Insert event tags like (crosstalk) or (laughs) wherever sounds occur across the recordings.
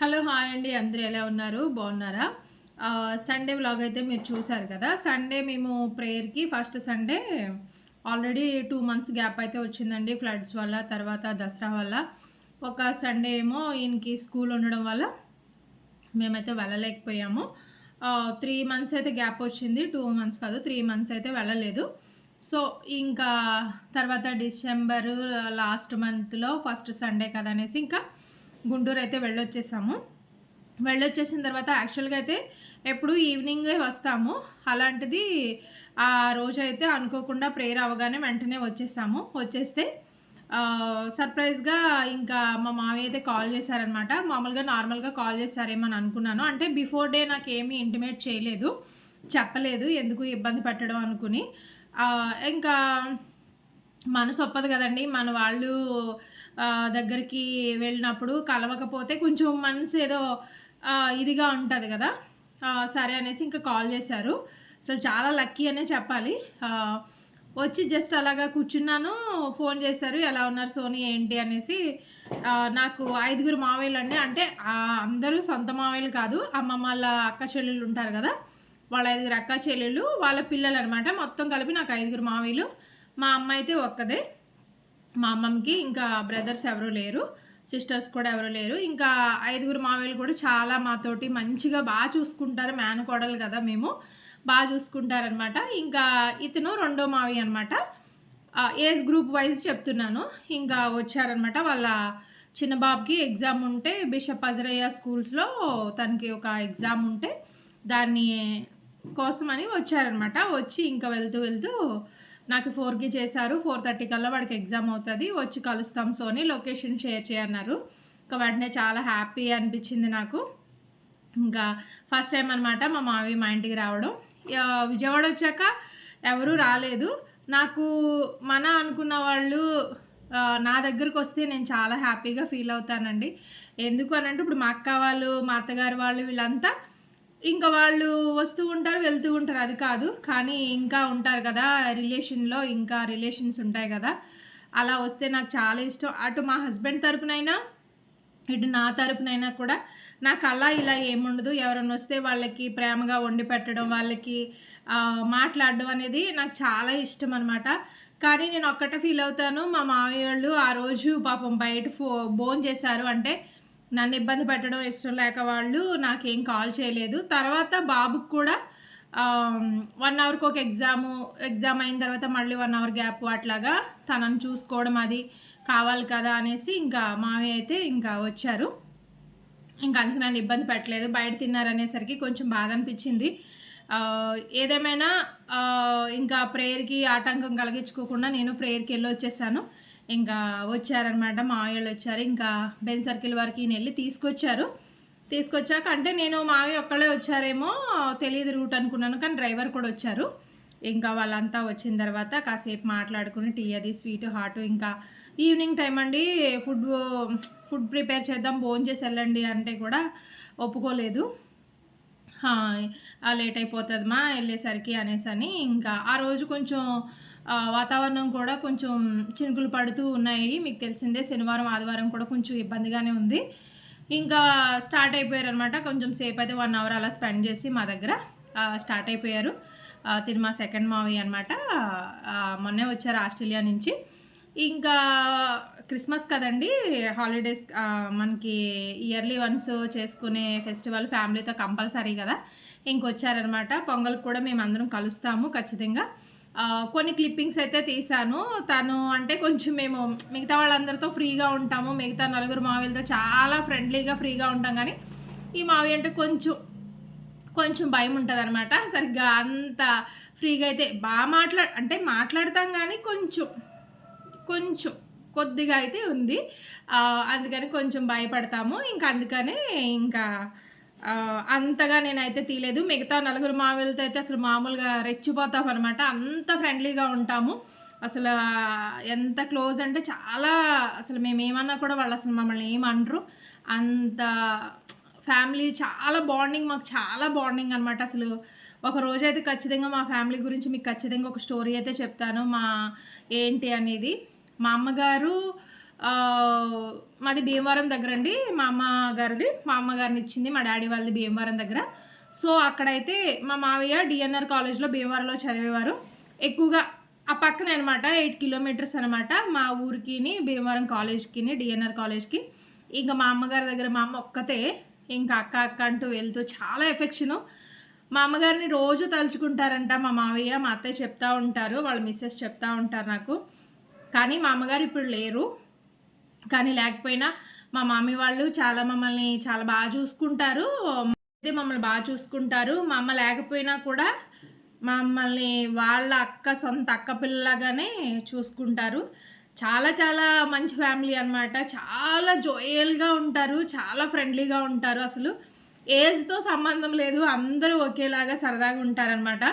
Hello hi అండి. అందరూ ఎలా ఉన్నారు? బాగున్నారా? సండే వ్లాగ్ అయితే మీరు చూసారు కదా. సండే మేము ప్రేయర్కి first Sunday already two months gap అయితే వచ్చిందండి. ఫ్లడ్స్ వల్ల తర్వాత దసరా వల్ల. ఒక సండే ఏమో ఈయనకి స్కూల్ ఉండడం వల్ల మేమైతే వెళ్ళలేకపోయాము. త్రీ మంత్స్ అయితే గ్యాప్ వచ్చింది. టూ మంత్స్ కాదు త్రీ మంత్స్ అయితే వెళ్ళలేదు. సో ఇంకా తర్వాత డిసెంబరు లాస్ట్ మంత్లో ఫస్ట్ సండే కదా అనేసి ఇంకా గుంటూరు అయితే వెళ్ళొచ్చేసాము. వెళ్ళొచ్చేసిన తర్వాత యాక్చువల్గా అయితే ఎప్పుడు ఈవినింగే వస్తాము. అలాంటిది ఆ రోజైతే అనుకోకుండా ప్రేయర్ అవగానే వెంటనే వచ్చేసాము. వచ్చేస్తే సర్ప్రైజ్గా ఇంకా మా మామయ్య అయితే కాల్ చేశారనమాట మామూలుగా నార్మల్గా కాల్ చేశారేమని అనుకున్నాను. అంటే బిఫోర్ డే నాకు ఏమీ ఇంటిమేట్ చేయలేదు. చెప్పలేదు ఎందుకు ఇబ్బంది పెట్టడం అనుకుని. ఇంకా మనసు ఒప్పదు కదండి. మన వాళ్ళు దగ్గరికి వెళ్ళినప్పుడు కలవకపోతే కొంచెం మనసు ఏదో ఇదిగా ఉంటుంది కదా. సరే అనేసి ఇంకా కాల్ చేశారు. అసలు చాలా లక్కీ అనే చెప్పాలి. వచ్చి జస్ట్ అలాగా కూర్చున్నాను. ఫోన్ చేశారు. ఎలా ఉన్నారు సోనీ? ఏంటి? అనేసి నాకు ఐదుగురు మావయ్యలు అండి అంటే అందరూ సొంత మావయ్యలు కాదు. అమ్మమ్మ వాళ్ళ అక్క చెల్లెళ్ళు ఉంటారు కదా. వాళ్ళ ఐదుగురు అక్క చెల్లెళ్ళు వాళ్ళ పిల్లలు అనమాట మొత్తం కలిపి నాకు ఐదుగురు మావయ్యలు. మా అమ్మ అయితే ఒక్కదే. మా అమ్మమ్మకి ఇంకా బ్రదర్స్ ఎవరు లేరు. సిస్టర్స్ కూడా ఎవరు లేరు. ఇంకా ఐదుగురు మావేలు కూడా చాలా మాతోటి మంచిగా బాగా చూసుకుంటారు. మేనకోడలు కదా మేము. బాగా చూసుకుంటారనమాట ఇంకా ఇతను రెండో మావి అనమాట ఏజ్ గ్రూప్ వైజ్ చెప్తున్నాను. ఇంకా వచ్చారనమాట వాళ్ళ చిన్న బాబుకి ఎగ్జామ్ ఉంటే బిషప్ అజరయ్య స్కూల్స్లో తనకి ఒక ఎగ్జామ్ ఉంటే దాన్ని కోసమని వచ్చారనమాట వచ్చి ఇంకా వెళ్తూ వెళ్తూ నాకు ఫోర్కి చేశారు. ఫోర్ థర్టీ కల్లా వాడికి ఎగ్జామ్ అవుతుంది. వచ్చి కలుస్తాం సోని. Location share చేయన్నారు. ఇంకా వెంటనే చాలా హ్యాపీ అనిపించింది నాకు. ఇంకా ఫస్ట్ టైం అనమాట మా మావి మా ఇంటికి రావడం. విజయవాడ వచ్చాక ఎవరూ రాలేదు. నాకు మన అనుకున్న వాళ్ళు నా దగ్గరకు వస్తే నేను చాలా హ్యాపీగా ఫీల్ అవుతానండి. ఎందుకు అని అంటే ఇప్పుడు మా అక్క వాళ్ళు మా అత్తగారు వాళ్ళు వీళ్ళంతా ఇంకా వాళ్ళు వస్తూ ఉంటారు వెళ్తూ ఉంటారు. అది కాదు. కానీ ఇంకా ఉంటారు కదా రిలేషన్లో ఇంకా రిలేషన్స్ ఉంటాయి కదా. అలా వస్తే నాకు చాలా ఇష్టం. అటు మా హస్బెండ్ తరపునైనా ఇటు నా తరపునైనా కూడా నాకు అలా ఇలా ఏముండదు. ఎవరైనా వస్తే వాళ్ళకి ప్రేమగా వండి పెట్టడం వాళ్ళకి మాట్లాడడం అనేది నాకు చాలా ఇష్టం అనమాట కానీ నేను ఒక్కటే ఫీల్ అవుతాను. మా మామయ్య వాళ్ళు ఆ రోజు పాపం బయట ఫో బోన్ చేశారు అంటే నన్ను ఇబ్బంది పెట్టడం ఇష్టం లేక వాళ్ళు నాకేం కాల్ చేయలేదు. తర్వాత బాబుకి కూడా వన్ అవర్కి ఒక ఎగ్జాము ఎగ్జామ్ అయిన తర్వాత మళ్ళీ వన్ అవర్ గ్యాప్ అట్లాగా తనని చూసుకోవడం అది కావాలి కదా అనేసి ఇంకా మామయ్య అయితే ఇంకా వచ్చారు. ఇంకా అందుకు నన్ను ఇబ్బంది పెట్టలేదు. బయట తిన్నారనేసరికి కొంచెం బాధ అనిపించింది. ఏదేమైనా ఇంకా ప్రేయర్కి ఆటంకం కలిగించుకోకుండా నేను ప్రేయర్కి వెళ్ళి వచ్చేసాను. ఇంకా వచ్చారనమాట మా వాళ్ళు వచ్చారు. ఇంకా బెన్ సర్కిల్ వరకు ఈయన వెళ్ళి తీసుకొచ్చారు. తీసుకొచ్చాక అంటే నేను మావి ఒక్కళ్ళే వచ్చారేమో తెలియదు రూట్ అనుకున్నాను కానీ డ్రైవర్ కూడా వచ్చారు. ఇంకా వాళ్ళంతా వచ్చిన తర్వాత కాసేపు మాట్లాడుకుని టీ అది స్వీట్ హాట్ ఇంకా ఈవినింగ్ టైం అండి. ఫుడ్ ఫుడ్ ప్రిపేర్ చేద్దాం భోజనం చేసి వెళ్ళండి అంటే కూడా ఒప్పుకోలేదు. లేట్ అయిపోతుందమ్మా వెళ్ళేసరికి అనేసి అని ఇంకా ఆ రోజు కొంచెం వాతావరణం కూడా కొంచెం చినుకులు పడుతూ ఉన్నాయి. మీకు తెలిసిందే శనివారం ఆదివారం కూడా కొంచెం ఇబ్బందిగానే ఉంది. ఇంకా స్టార్ట్ అయిపోయారు అనమాట కొంచెం సేపు అయితే వన్ అవర్ అలా స్పెండ్ చేసి మా దగ్గర స్టార్ట్ అయిపోయారు. తిరుమా మా సెకండ్ మావి అనమాట మొన్నే వచ్చారు ఆస్ట్రేలియా నుంచి. ఇంకా క్రిస్మస్ కదండి హాలిడేస్ మనకి ఇయర్లీ వన్స్ చేసుకునే ఫెస్టివల్ ఫ్యామిలీతో కంపల్సరీ కదా. ఇంకొచ్చారనమాట పొంగల్ కూడా మేము అందరం కలుస్తాము ఖచ్చితంగా. కొన్ని క్లిప్పింగ్స్ అయితే తీసాను తను అంటే కొంచెం మేము మిగతా వాళ్ళందరితో ఫ్రీగా ఉంటాము. మిగతా నలుగురు మావిలతో చాలా ఫ్రెండ్లీగా ఫ్రీగా ఉంటాం. కానీ ఈ మావి అంటే కొంచెం కొంచెం భయం ఉంటుంది అనమాట సరిగ్గా అంత ఫ్రీగా అయితే బాగా మాట్లా అంటే మాట్లాడతాం కానీ కొంచెం కొంచెం కొద్దిగా అయితే ఉంది. అందుకని కొంచెం భయపడతాము. ఇంకా అందుకనే ఇంకా అంతగా నేనైతే తీయలేదు. మిగతా నలుగురు మామూలతో అయితే అసలు మామూలుగా రెచ్చిపోతాం అనమాట అంత ఫ్రెండ్లీగా ఉంటాము. అసలు ఎంత క్లోజ్ అంటే చాలా అసలు మేము ఏమన్నా కూడా వాళ్ళు అసలు మమ్మల్ని ఏమనరు అంత ఫ్యామిలీ చాలా బాండింగ్ మాకు చాలా బాండింగ్ అనమాట అసలు ఒక రోజు అయితే ఖచ్చితంగా మా ఫ్యామిలీ గురించి మీకు ఖచ్చితంగా ఒక స్టోరీ అయితే చెప్తాను. మా ఏంటి అనేది మా అమ్మగారు మాది భీమవరం దగ్గర అండి. మా అమ్మ గారిది. మా అమ్మగారిని ఇచ్చింది మా డాడీ వాళ్ళది భీమవరం దగ్గర. సో అక్కడైతే మా మావయ్య డిఎన్ఆర్ కాలేజ్లో భీమవరంలో చదివేవారు. ఎక్కువగా ఆ పక్కన అనమాట ఎయిట్ కిలోమీటర్స్ అనమాట మా ఊరికిని భీమవరం కాలేజ్కి డిఎన్ఆర్ కాలేజ్కి. ఇంకా మా అమ్మగారి దగ్గర మా అమ్మ ఒక్కతే. ఇంకా అక్క అక్క అంటూ వెళ్తూ చాలా ఎఫెక్షను. మా అమ్మగారిని రోజు తలుచుకుంటారంట మా మావయ్య మా అత్తయ్య చెప్తా ఉంటారు వాళ్ళ మిస్సెస్ చెప్తా ఉంటారు నాకు. కానీ మా అమ్మగారు ఇప్పుడు లేరు. కానీ లేకపోయినా మా మమ్మీ వాళ్ళు చాలా మమ్మల్ని చాలా బాగా చూసుకుంటారు. అయితే మమ్మల్ని బాగా చూసుకుంటారు. మా అమ్మ లేకపోయినా కూడా మమ్మల్ని వాళ్ళ అక్క సొంత అక్క పిల్లలాగానే చూసుకుంటారు. చాలా చాలా మంచి ఫ్యామిలీ అనమాట చాలా జోయల్గా ఉంటారు. చాలా ఫ్రెండ్లీగా ఉంటారు అసలు. ఏజ్తో సంబంధం లేదు. అందరూ ఒకేలాగా సరదాగా ఉంటారనమాట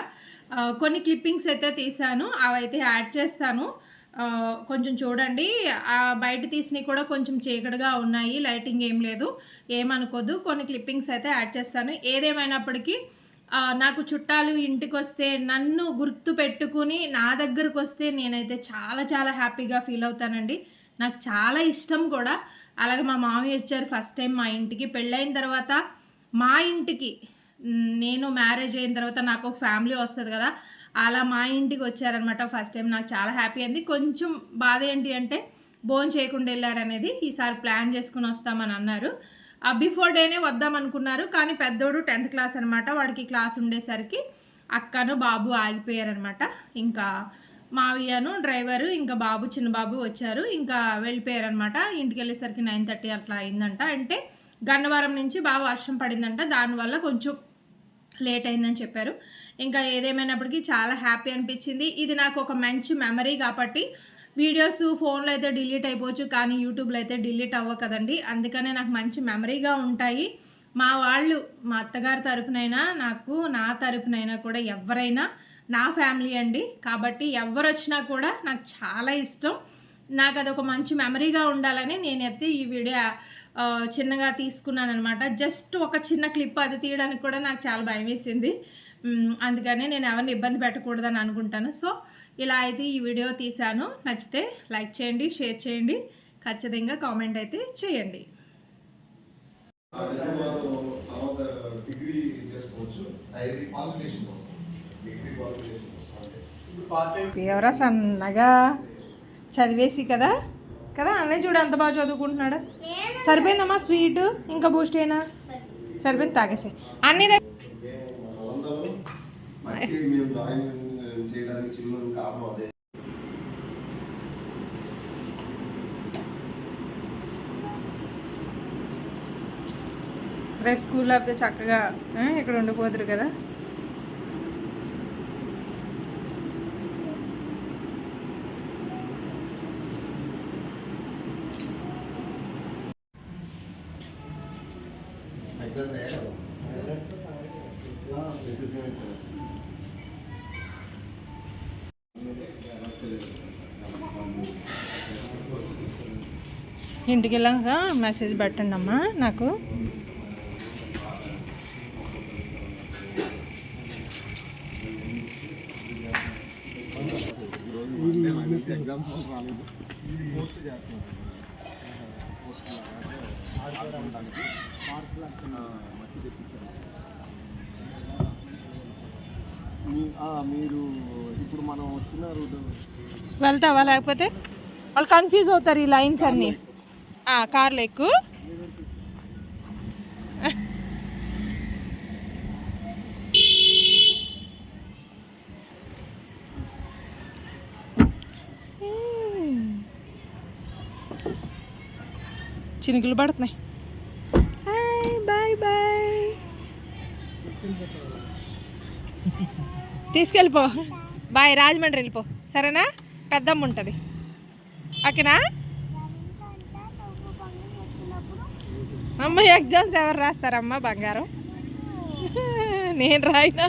కొన్ని క్లిప్పింగ్స్ అయితే తీశాను. అవైతే యాడ్ చేస్తాను. కొంచెం చూడండి. ఆ బయట తీసినవి కూడా కొంచెం చీకటిగా ఉన్నాయి. లైటింగ్ ఏం లేదు. ఏమనుకోదు కొన్ని క్లిప్పింగ్స్ అయితే యాడ్ చేస్తాను. ఏదేమైనప్పటికీ నాకు చుట్టాలు ఇంటికి వస్తే నన్ను గుర్తు పెట్టుకుని నా దగ్గరకు వస్తే నేనైతే చాలా చాలా హ్యాపీగా ఫీల్ అవుతానండి. నాకు చాలా ఇష్టం కూడా. అలాగే మా మామయ్య వచ్చారు ఫస్ట్ టైం మా ఇంటికి. పెళ్ళైన తర్వాత మా ఇంటికి నేను మ్యారేజ్ అయిన తర్వాత నాకు ఒక ఫ్యామిలీ వస్తుంది కదా. అలా మా ఇంటికి వచ్చారనమాట. ఫస్ట్ టైం నాకు చాలా హ్యాపీ అయింది. కొంచెం బాధ ఏంటి అంటే భోజనం చేయకుండా వెళ్ళారనేది ఈసారి ప్లాన్ చేసుకుని వస్తామని అన్నారు. బిఫోర్ డేనే వద్దాం అనుకున్నారు. కానీ పెద్దోడు టెన్త్ క్లాస్ అనమాట. వాడికి క్లాస్ ఉండేసరికి అక్కను బాబు ఆగిపోయారనమాట. ఇంకా మావయ్యను డ్రైవరు ఇంకా బాబు చిన్న బాబు వచ్చారు. ఇంకా వెళ్ళిపోయారనమాట. ఇంటికి వెళ్ళేసరికి నైన్ థర్టీ అట్లా అయిందంట. అంటే గన్నవరం నుంచి బాగా వర్షం పడిందంట. దానివల్ల కొంచెం లేట్ అయిందని చెప్పారు. ఇంకా ఏదేమైనప్పటికీ చాలా హ్యాపీ అనిపించింది. ఇది నాకు ఒక మంచి మెమరీ కాబట్టి వీడియోస్ ఫోన్లో అయితే డిలీట్ అయిపోవచ్చు కానీ యూట్యూబ్లో అయితే డిలీట్ అవ్వ కదండి. అందుకనే నాకు మంచి మెమరీగా ఉంటాయి. మా వాళ్ళు మా అత్తగారి తరపునైనా నాకు నా తరపునైనా కూడా ఎవరైనా నా ఫ్యామిలీ అండి. కాబట్టి ఎవరు వచ్చినా కూడా నాకు చాలా ఇష్టం. నాకు అదొక మంచి మెమరీగా ఉండాలని నేనైతే ఈ వీడియో చిన్నగా తీసుకున్నాను అనమాట జస్ట్ ఒక చిన్న క్లిప్ అది తీయడానికి కూడా నాకు చాలా భయం వేసింది అందుకని నేను ఎవరిని ఇబ్బంది పెట్టకూడదని అనుకుంటాను. సో ఇలా అయితే ఈ వీడియో తీశాను. నచ్చితే లైక్ చేయండి షేర్ చేయండి. ఖచ్చితంగా కామెంట్ అయితే చేయండి. డిగ్రీ చేసుకోవచ్చు క్వాలిఫికేషన్ డిగ్రీ క్వాలిఫికేషన్ ఎవరా సన్నగా చదివేసి కదా? కదా? అన్నయ్య చూడు ఎంత బాగా చదువుకుంటున్నాడు. సరిపోయిందమ్మా స్వీట్? ఇంకా బూస్ట్ అయినా సరిపోయింది. తాగేసి అన్ని మట్టి మేము జాయిన్ చేయడానికి చిన్న కారణం అదే. రేపు స్కూల్లో అయితే చక్కగా ఇక్కడ ఉండిపోదురు కదా? ఇంటికి వెళ్ళాక మెసేజ్ పెట్టండి అమ్మా నాకు మీరు ఇప్పుడు మనం వచ్చిన వెళ్తావా లేకపోతే? వాళ్ళు కన్ఫ్యూజ్ అవుతారు ఈ లైన్స్ అన్నీ. కార్లో ఎక్కు చినుకులు పడుతున్నాయి. Bye bye. తీసుకెళ్ళిపో. బాయ్ రాజమండ్రి వెళ్ళిపో. సరేనా? పెద్దమ్మ ఉంటుంది. ఓకేనా? అమ్మ ఎగ్జామ్స్ ఎవరు రాస్తారమ్మా బంగారం? (laughs) నేను రాయినా.